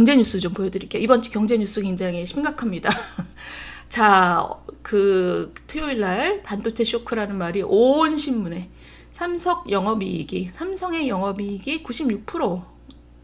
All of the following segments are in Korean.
경제 뉴스 좀 보여드릴게요. 이번 주 경제 뉴스 굉장히 심각합니다. 자, 그 토요일 날 반도체 쇼크라는 말이 온 신문에 삼성 영업이익이 삼성의 영업이익이 96%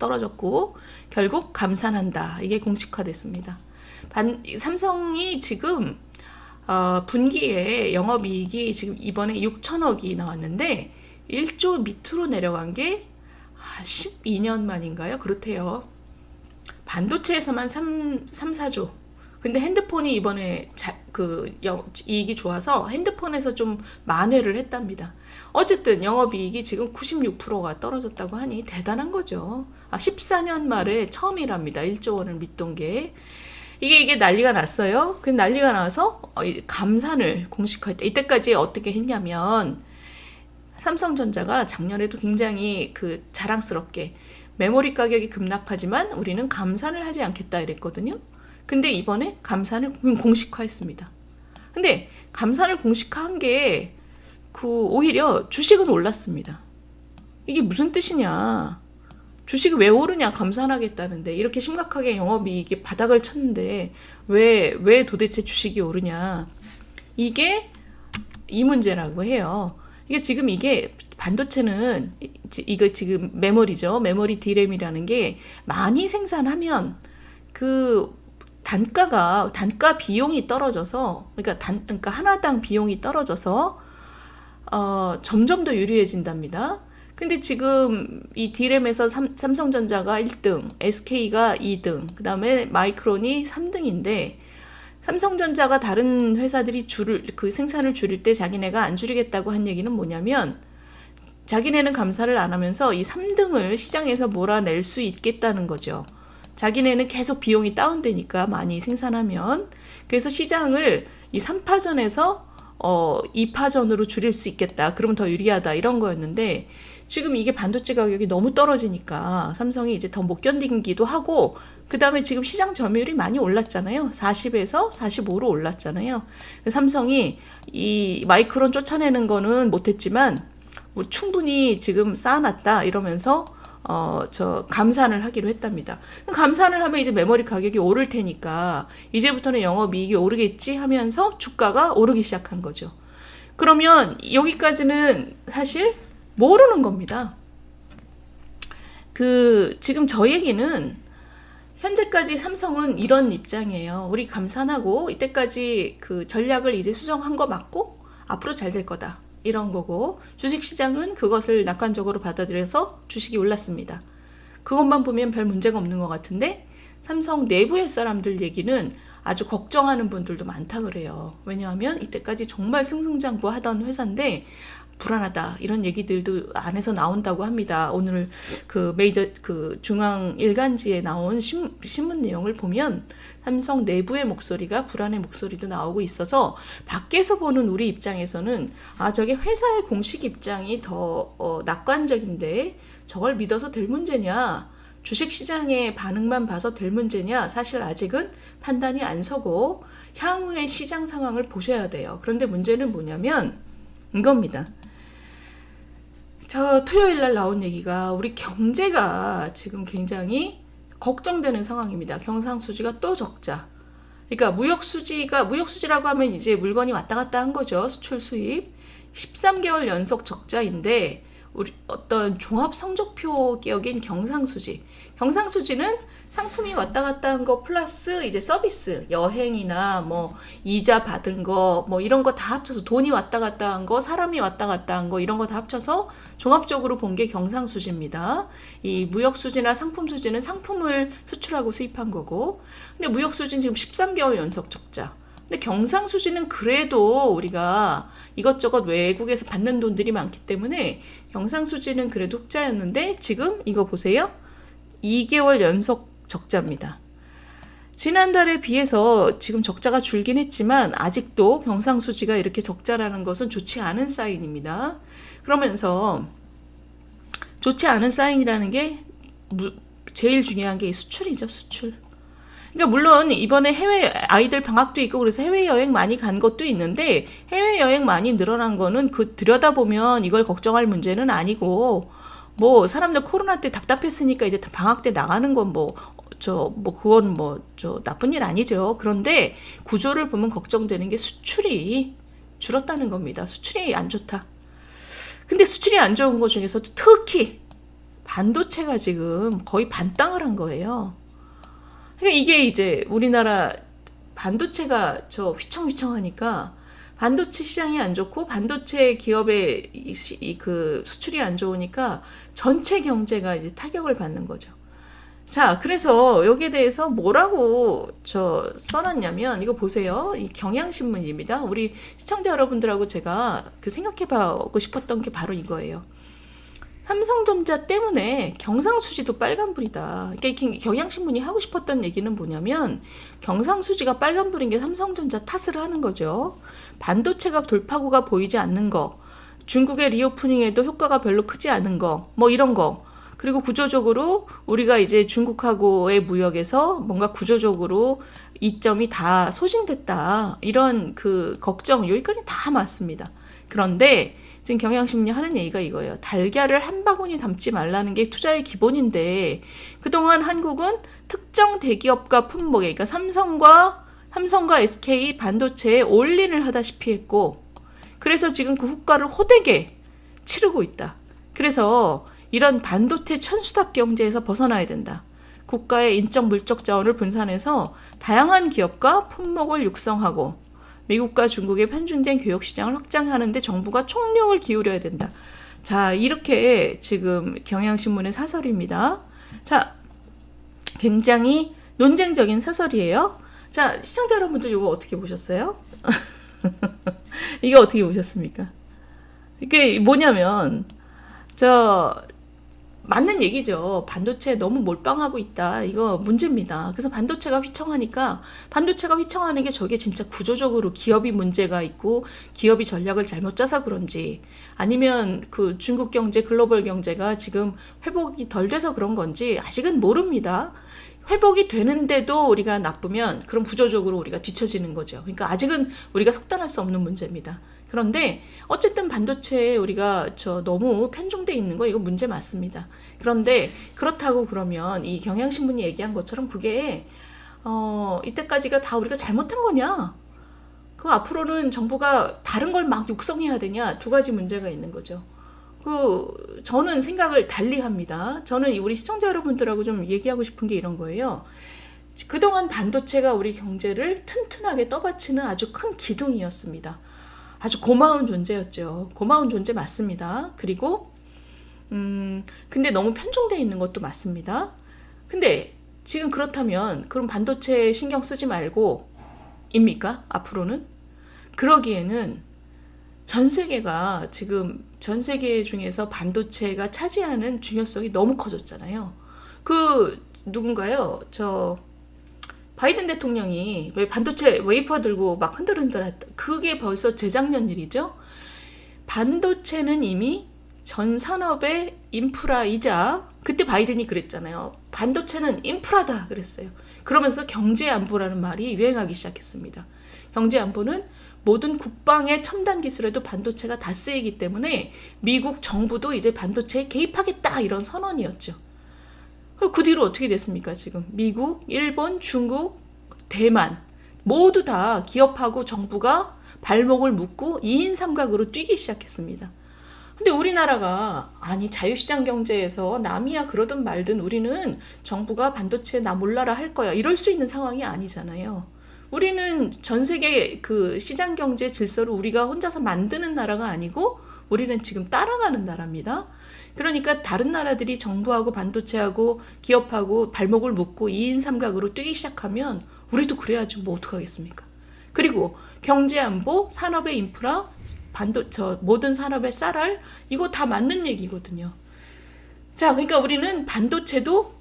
떨어졌고 결국 감산한다. 이게 공식화됐습니다. 반, 삼성이 지금 어, 분기에 영업이익이 지금 이번에 6천억이 나왔는데 1조 밑으로 내려간 게 12년 만인가요? 그렇대요. 반도체에서만 3, 3 4조. 근데 핸드폰이 이번에 자, 그 영, 이익이 좋아서 핸드폰에서 좀 만회를 했답니다. 어쨌든 영업이익이 지금 96%가 떨어졌다고 하니 대단한 거죠. 아, 14년 말에 처음이랍니다. 1조 원을 밑돈 게. 이게 이게 난리가 났어요. 그 난리가 나서 어, 이 감산을 공식화했다. 이때까지 어떻게 했냐면 삼성전자가 작년에도 굉장히 그 자랑스럽게 메모리 가격이 급락하지만 우리는 감산을 하지 않겠다 이랬거든요. 근데 이번에 감산을 공식화했습니다. 근데 감산을 공식화한 게 그 오히려 주식은 올랐습니다. 이게 무슨 뜻이냐? 주식이 왜 오르냐 감산하겠다는데 이렇게 심각하게 영업이익이 바닥을 쳤는데 왜왜 도대체 주식이 오르냐? 이게 이 문제라고 해요. 이게 지금 이게 반도체는 이거 지금 메모리죠. 메모리 디램이라는 게 많이 생산하면 그 단가가 단가 비용이 떨어져서 그러니까 단 그러니까 하나당 비용이 떨어져서 어, 점점 더 유리해진답니다. 근데 지금 이 디램에서 삼, 삼성전자가 1등, SK가 2등, 그 다음에 마이크론이 3등인데 삼성전자가 다른 회사들이 줄을 그 생산을 줄일 때 자기네가 안 줄이겠다고 한 얘기는 뭐냐면 자기네는 감사를 안 하면서 이 3등을 시장에서 몰아낼 수 있겠다는 거죠. 자기네는 계속 비용이 다운되니까 많이 생산하면 그래서 시장을 이 3파전에서 어 2파전으로 줄일 수 있겠다. 그러면 더 유리하다. 이런 거였는데 지금 이게 반도체 가격이 너무 떨어지니까 삼성이 이제 더 못 견디기도 하고 그다음에 지금 시장 점유율이 많이 올랐잖아요. 40에서 45로 올랐잖아요. 삼성이 이 마이크론 쫓아내는 거는 못했지만 뭐 충분히 지금 쌓아놨다 이러면서 어, 저, 감산을 하기로 했답니다. 감산을 하면 이제 메모리 가격이 오를 테니까, 이제부터는 영업이익이 오르겠지 하면서 주가가 오르기 시작한 거죠. 그러면 여기까지는 사실 모르는 겁니다. 그, 지금 저 얘기는 현재까지 삼성은 이런 입장이에요. 우리 감산하고 이때까지 그 전략을 이제 수정한 거 맞고 앞으로 잘 될 거다. 이런 거고 주식시장은 그것을 낙관적으로 받아들여서 주식이 올랐습니다. 그것만 보면 별 문제가 없는 것 같은데 삼성 내부의 사람들 얘기는 아주 걱정하는 분들도 많다 그래요. 왜냐하면 이때까지 정말 승승장구하던 회사인데 불안하다 이런 얘기들도 안에서 나온다고 합니다. 오늘 그 메이저 그 중앙 일간지에 나온 신, 신문 내용을 보면 삼성 내부의 목소리가 불안의 목소리도 나오고 있어서 밖에서 보는 우리 입장에서는 아 저게 회사의 공식 입장이 더 어, 낙관적인데 저걸 믿어서 될 문제냐? 주식 시장의 반응만 봐서 될 문제냐? 사실 아직은 판단이 안 서고 향후의 시장 상황을 보셔야 돼요. 그런데 문제는 뭐냐면 이겁니다. 저 토요일 날 나온 얘기가 우리 경제가 지금 굉장히 걱정되는 상황입니다. 경상수지가 또 적자. 그러니까 무역수지가 무역수지라고 하면 이제 물건이 왔다 갔다 한 거죠. 수출 수입. 13개월 연속 적자인데 우리 어떤 종합 성적표 기억인 경상수지. 경상수지는 상품이 왔다 갔다 한 거 플러스 이제 서비스, 여행이나 뭐 이자 받은 거 뭐 이런 거 다 합쳐서 돈이 왔다 갔다 한 거, 사람이 왔다 갔다 한 거 이런 거 다 합쳐서 종합적으로 본 게 경상수지입니다. 이 무역수지나 상품수지는 상품을 수출하고 수입한 거고. 근데 무역수지는 지금 13개월 연속 적자. 근데 경상수 지는 그래도 우리가 이것저것 외국에서 받는 돈들이 많기 때문에 경상수 지는 그래도 흑자였는데 지금 이거 보세요. 2개월 연속 적자입니다. 지난달에 비해서 지금 적자가 줄긴 했지만 아직도 경상수지가 이렇게 적자라는 것은 좋지 않은 사인입니다. 그러면서 좋지 않은 사인이라는 게 제일 중요한 게 수출이죠, 수출. 그러니까 물론 이번에 해외 아이들 방학도 있고 그래서 해외 여행 많이 간 것도 있는데 해외 여행 많이 늘어난 거는 그 들여다 보면 이걸 걱정할 문제는 아니고 뭐 사람들 코로나 때 답답했으니까 이제 방학 때 나가는 건뭐 저뭐 그건 뭐 저 나쁜 일 아니죠. 그런데 구조를 보면 걱정되는 게 수출이 줄었다는 겁니다. 수출이 안 좋다. 근데 수출이 안 좋은 것 중에서도 특히 반도체가 지금 거의 반땅을 한 거예요. 그러니까 이게 이제 우리나라 반도체가 저 휘청휘청하니까 반도체 시장이 안 좋고 반도체 기업의 이 시- 이그 수출이 안 좋으니까 전체 경제가 이제 타격을 받는 거죠. 자, 그래서 여기에 대해서 뭐라고 저 써놨냐면 이거 보세요. 이 경향신문입니다. 우리 시청자 여러분들하고 제가 그 생각해보고 싶었던 게 바로 이거예요. 삼성전자 때문에 경상수지도 빨간불이다. 그러니까 이 경향신문이 하고 싶었던 얘기는 뭐냐면 경상수지가 빨간불인 게 삼성전자 탓을 하는 거죠. 반도체가 돌파구가 보이지 않는 거, 중국의 리오프닝에도 효과가 별로 크지 않은 거, 뭐 이런 거. 그리고 구조적으로 우리가 이제 중국하고의 무역에서 뭔가 구조적으로 이점이 다 소진됐다. 이런 그 걱정, 여기까지 다 맞습니다. 그런데 지금 경향신문이 하는 얘기가 이거예요. 달걀을 한 바구니 담지 말라는 게 투자의 기본인데 그동안 한국은 특정 대기업과 품목에 그러니까 삼성과 삼성과 SK 반도체에 올인을 하다시피 했고 그래서 지금 그 후과를 호되게 치르고 있다. 그래서 이런 반도체 천수답 경제에서 벗어나야 된다. 국가의 인적 물적 자원을 분산해서 다양한 기업과 품목을 육성하고 미국과 중국의 편중된 교육 시장을 확장하는데 정부가 총력을 기울여야 된다. 자, 이렇게 지금 경향신문의 사설입니다. 자, 굉장히 논쟁적인 사설이에요. 자, 시청자 여러분들 이거 어떻게 보셨어요? 이거 어떻게 보셨습니까? 이게 뭐냐면 저 맞는 얘기죠. 반도체 너무 몰빵하고 있다. 이거 문제입니다. 그래서 반도체가 휘청하니까 반도체가 휘청하는 게 저게 진짜 구조적으로 기업이 문제가 있고 기업이 전략을 잘못 짜서 그런지 아니면 그 중국 경제, 글로벌 경제가 지금 회복이 덜 돼서 그런 건지 아직은 모릅니다. 회복이 되는데도 우리가 나쁘면 그럼 구조적으로 우리가 뒤처지는 거죠. 그러니까 아직은 우리가 속단할 수 없는 문제입니다. 그런데 어쨌든 반도체에 우리가 저 너무 편중돼 있는 거 이거 문제 맞습니다. 그런데 그렇다고 그러면 이 경향신문이 얘기한 것처럼 그게 어 이때까지가 다 우리가 잘못한 거냐? 그 앞으로는 정부가 다른 걸 막 육성해야 되냐? 두 가지 문제가 있는 거죠. 그 저는 생각을 달리 합니다. 저는 이 우리 시청자 여러분들하고 좀 얘기하고 싶은 게 이런 거예요. 그동안 반도체가 우리 경제를 튼튼하게 떠받치는 아주 큰 기둥이었습니다. 아주 고마운 존재였죠. 고마운 존재 맞습니다. 그리고 음 근데 너무 편중돼 있는 것도 맞습니다. 근데 지금 그렇다면 그럼 반도체 신경 쓰지 말고 입니까? 앞으로는? 그러기에는 전 세계가 지금 전 세계 중에서 반도체가 차지하는 중요성이 너무 커졌잖아요. 그 누군가요? 저 바이든 대통령이 왜 반도체 웨이퍼 들고 막 흔들흔들 했다. 그게 벌써 재작년 일이죠. 반도체는 이미 전 산업의 인프라이자 그때 바이든이 그랬잖아요. 반도체는 인프라다 그랬어요. 그러면서 경제 안보라는 말이 유행하기 시작했습니다. 경제 안보는 모든 국방의 첨단 기술에도 반도체가 다 쓰이기 때문에 미국 정부도 이제 반도체에 개입하겠다 이런 선언이었죠. 그 뒤로 어떻게 됐습니까? 지금 미국, 일본, 중국, 대만 모두 다 기업하고 정부가 발목을 묶고 2인 삼각으로 뛰기 시작했습니다. 근데 우리나라가 아니 자유시장 경제에서 남이야 그러든 말든 우리는 정부가 반도체 나 몰라라 할 거야 이럴 수 있는 상황이 아니잖아요. 우리는 전 세계 그 시장 경제 질서를 우리가 혼자서 만드는 나라가 아니고 우리는 지금 따라가는 나라입니다. 그러니까 다른 나라들이 정부하고 반도체하고 기업하고 발목을 묶고 2인 삼각으로 뛰기 시작하면 우리도 그래야지 뭐 어떡하겠습니까? 그리고 경제 안보, 산업의 인프라, 반도 저 모든 산업의 쌀알 이거 다 맞는 얘기거든요. 자, 그러니까 우리는 반도체도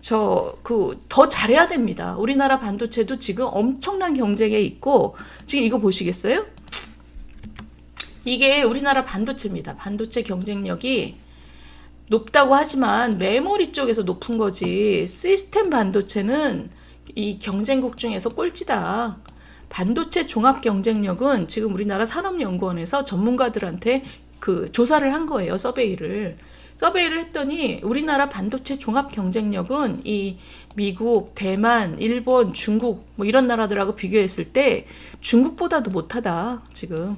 저 그 더 잘해야 됩니다. 우리나라 반도체도 지금 엄청난 경쟁에 있고 지금 이거 보시겠어요? 이게 우리나라 반도체입니다. 반도체 경쟁력이 높다고 하지만 메모리 쪽에서 높은 거지 시스템 반도체는 이 경쟁국 중에서 꼴찌다. 반도체 종합 경쟁력은 지금 우리나라 산업연구원에서 전문가들한테 그 조사를 한 거예요. 서베이를. 서베이를 했더니 우리나라 반도체 종합 경쟁력은 이 미국, 대만, 일본, 중국 뭐 이런 나라들하고 비교했을 때 중국보다도 못하다. 지금.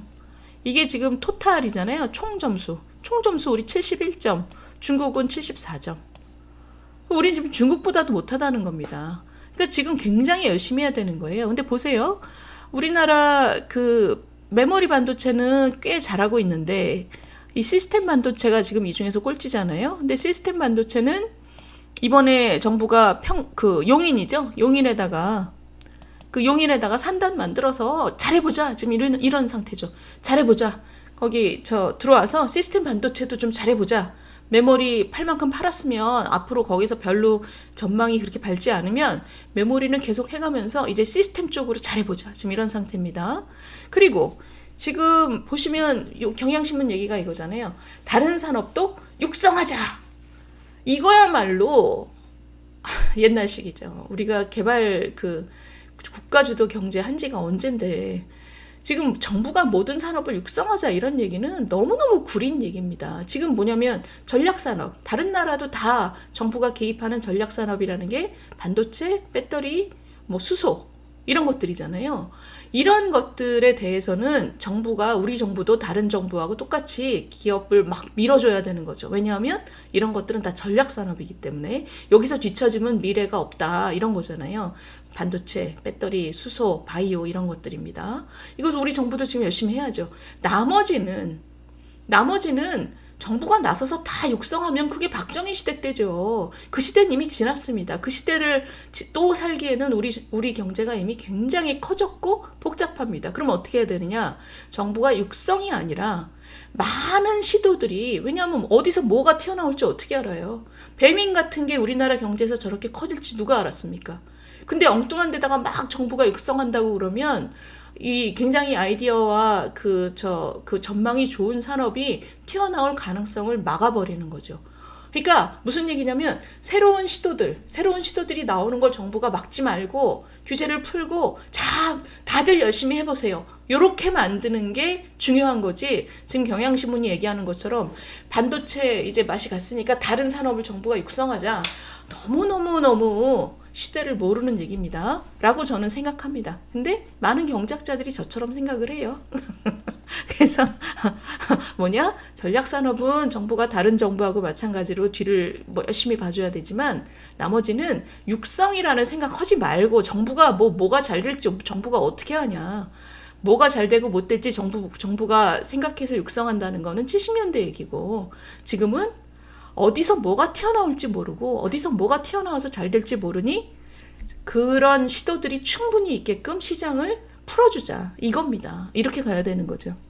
이게 지금 토탈이잖아요. 총 점수. 총 점수 우리 71점. 중국은 74점. 우리 지금 중국보다도 못하다는 겁니다. 그러니까 지금 굉장히 열심히 해야 되는 거예요. 근데 보세요. 우리나라 그 메모리 반도체는 꽤 잘하고 있는데 이 시스템 반도체가 지금 이 중에서 꼴찌잖아요. 근데 시스템 반도체는 이번에 정부가 평 그 용인이죠. 용인에다가 그 용인에다가 산단 만들어서 잘해보자. 지금 이런 이런 상태죠. 잘해보자. 거기 저 들어와서 시스템 반도체도 좀 잘해보자. 메모리 팔 만큼 팔았으면 앞으로 거기서 별로 전망이 그렇게 밝지 않으면 메모리는 계속 해가면서 이제 시스템 쪽으로 잘해보자. 지금 이런 상태입니다. 그리고 지금 보시면 요 경향신문 얘기가 이거잖아요. 다른 산업도 육성하자. 이거야말로 옛날식이죠. 우리가 개발 그 국가주도 경제 한 지가 언젠데 지금 정부가 모든 산업을 육성하자 이런 얘기는 너무너무 구린 얘기입니다. 지금 뭐냐면 전략산업, 다른 나라도 다 정부가 개입하는 전략산업이라는 게 반도체, 배터리, 뭐 수소 이런 것들이잖아요. 이런 것들에 대해서는 정부가 우리 정부도 다른 정부하고 똑같이 기업을 막 밀어줘야 되는 거죠. 왜냐하면 이런 것들은 다 전략 산업이기 때문에 여기서 뒤처지면 미래가 없다 이런 거잖아요. 반도체, 배터리, 수소, 바이오 이런 것들입니다. 이것을 우리 정부도 지금 열심히 해야죠. 나머지는 나머지는 정부가 나서서 다 육성하면 그게 박정희 시대 때죠. 그 시대는 이미 지났습니다. 그 시대를 지- 또 살기에는 우리 우리 경제가 이미 굉장히 커졌고 복잡합니다. 그럼 어떻게 해야 되느냐? 정부가 육성이 아니라 많은 시도들이 왜냐하면 어디서 뭐가 튀어나올지 어떻게 알아요? 배민 같은 게 우리나라 경제에서 저렇게 커질지 누가 알았습니까? 근데 엉뚱한 데다가 막 정부가 육성한다고 그러면 이 굉장히 아이디어와 그저그 전망이 좋은 산업이 튀어나올 가능성을 막아버리는 거죠. 그러니까 무슨 얘기냐면 새로운 시도들, 새로운 시도들이 나오는 걸 정부가 막지 말고 규제를 풀고 자, 다들 열심히 해보세요. 요렇게 만드는 게 중요한 거지. 지금 경향신문이 얘기하는 것처럼 반도체 이제 맛이 갔으니까 다른 산업을 정부가 육성하자. 너무 너무 너무 시대를 모르는 얘기입니다. 라고 저는 생각합니다. 근데 많은 경제학자들이 저처럼 생각을 해요. 그래서 뭐냐? 전략산업은 정부가 다른 정부하고 마찬가지로 뒤를 뭐 열심히 봐줘야 되지만 나머지는 육성이라는 생각 하지 말고 정부가 뭐 뭐가 잘 될지 정부가 어떻게 하냐? 뭐가 잘 되고 못 될지 정부 정부가 생각해서 육성한다는 거는 70년대 얘기고 지금은 어디서 뭐가 튀어나올지 모르고 어디서 뭐가 튀어나와서 잘 될지 모르니 그런 시도들이 충분히 있게끔 시장을 풀어주자 이겁니다. 이렇게 가야 되는 거죠.